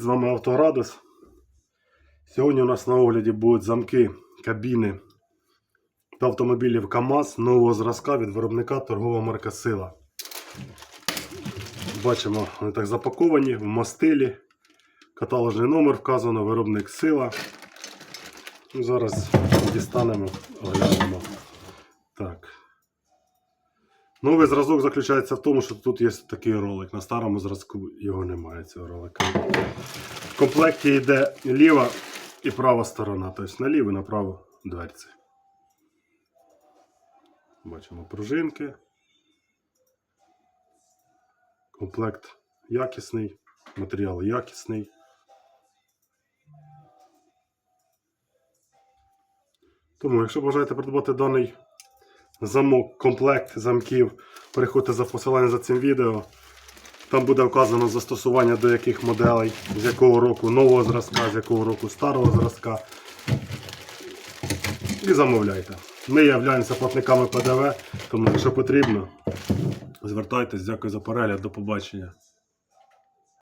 З вами Автоградус. Сьогодні у нас на огляді будуть замки кабіни та автомобілів КАМАЗ нового зразка від виробника торгова марка Сила. Бачимо, вони так запаковані в мастилі. Каталожний номер вказано, виробник Сила. Ну, Зараз дістанемо, оглянемо. Так. Новий зразок заключається в тому, що тут є такий ролик. На старому зразку його немає, цього ролика. Комплекті йде ліва і права сторона, тобто наліво і направо дверці. Бачимо пружинки. Комплект якісний, матеріал якісний. Тому, якщо бажаєте придбати даний замок, комплект замків, переходьте за посиланням за цим відео. Там буде вказано застосування до яких моделей, з якого року нового зразка, з якого року старого зразка. І замовляйте. Ми являємося платниками ПДВ, тому якщо потрібно, звертайтесь, дякую за перегляд, до побачення.